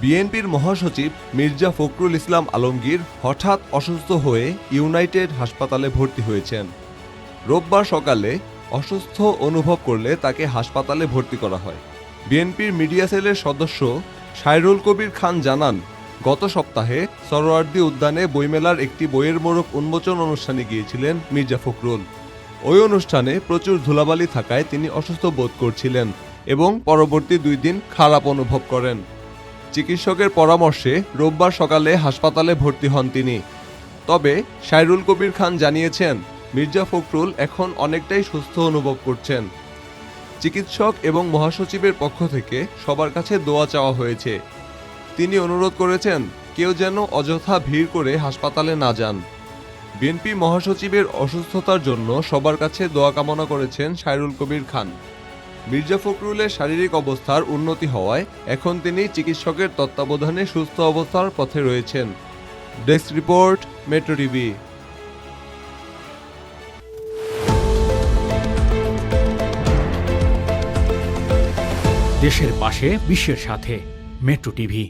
বিএনপির মহাসচিব মির্জা ফখরুল ইসলাম আলমগীর হঠাৎ অসুস্থ হয়ে ইউনাইটেড হাসপাতালে ভর্তি হয়েছেন। রোববার সকালে অসুস্থ অনুভব করলে তাকে হাসপাতালে ভর্তি করা হয়। বিএনপির মিডিয়া সেলের সদস্য সাইরুল কবির খান জানান, গত সপ্তাহে সরোয়ার্দী উদ্যানে বইমেলার একটি বইয়ের মোড়ক উন্মোচন অনুষ্ঠানে গিয়েছিলেন মির্জা ফখরুল। ওই অনুষ্ঠানে প্রচুর ধুলাবালি থাকায় তিনি অসুস্থ বোধ করছিলেন এবং পরবর্তী দুই দিন খারাপ অনুভব করেন। চিকিৎসকের পরামর্শে রোববার সকালে হাসপাতালে ভর্তি হন তিনি। তবে সাইরুল কবির খান জানিয়েছেন, মির্জা ফখরুল এখন অনেকটাই সুস্থ অনুভব করছেন। চিকিৎসক এবং মহাসচিবের পক্ষ থেকে সবার কাছে দোয়া চাওয়া হয়েছে। তিনি অনুরোধ করেছেন, কেউ যেন অযথা ভিড় করে হাসপাতালে না যান। বিএনপি মহাসচিবের অসুস্থতার জন্য সবার কাছে দোয়া কামনা করেছেন সাইরুল কবির খান। মির্জা ফখরুলের শারীরিক অবস্থার উন্নতি হওয়ায় এখন তিনি চিকিৎসকের তত্ত্বাবধানে সুস্থ অবস্থার পথে রয়েছেন। Desk report, metro TV. দেশের পাশে, বিশ্বের সাথে, মেট্রো টিভি।